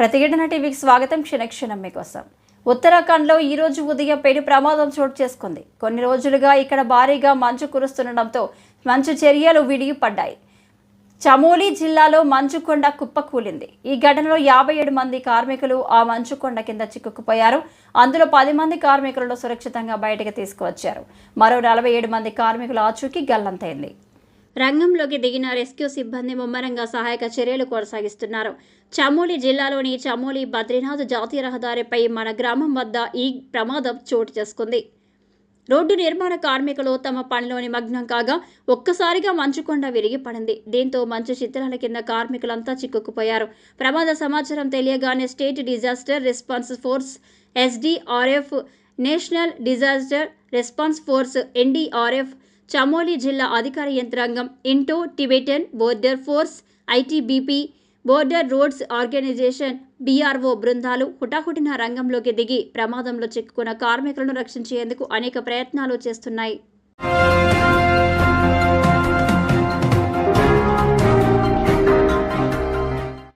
ప్రతిఘటన టీవీకి స్వాగతం. క్షణక్షణం మీకోసం. ఉత్తరాఖండ్లో ఈరోజు ఉదయం పెను ప్రమాదం చోటు చేసుకుంది. కొన్ని రోజులుగా ఇక్కడ భారీగా మంచు కురుస్తుండటంతో మంచు చర్యలు విడిగిపడ్డాయి. చమోలి జిల్లాలో మంచుకొండ కుప్పకూలింది ఈ ఘటనలో యాభై ఏడు మంది కార్మికులు ఆ మంచుకొండ కింద చిక్కుకుపోయారు. అందులో పది మంది కార్మికులను సురక్షితంగా బయటకు తీసుకువచ్చారు. మరో నలభై ఏడు మంది కార్మికులు ఆచూకీ గల్లంతైంది. రంగంలోకి దిగిన రెస్క్యూ సిబ్బంది ముమ్మరంగా సహాయక చర్యలు కొనసాగిస్తున్నారు. చమోలి జిల్లాలోని చమోలి బద్రీనాథ్ జాతీయ రహదారిపై మన గ్రామం వద్ద ఈ ప్రమాదం చోటు చేసుకుంది. రోడ్డు నిర్మాణ కార్మికులు తమ పనిలో నిమగ్నం కాగా ఒక్కసారిగా మంచుకొండ విరిగి పడింది. దీంతో మంచు చిత్రాల కింద కార్మికులంతా చిక్కుకుపోయారు. ప్రమాద సమాచారం తెలియగానే state disaster response force SDRF national disaster response force NDRF Chamoli జిల్లా అధికార యంత్రాంగం Indo Tibetan border force ITBP border roads organisation BRO బృందాలు హుటాహుటిన రంగంలోకి దిగి ప్రమాదంలో చిక్కుకున్న కార్మికులను రక్షించేందుకు అనేక ప్రయత్నాలు చేస్తున్నాయి.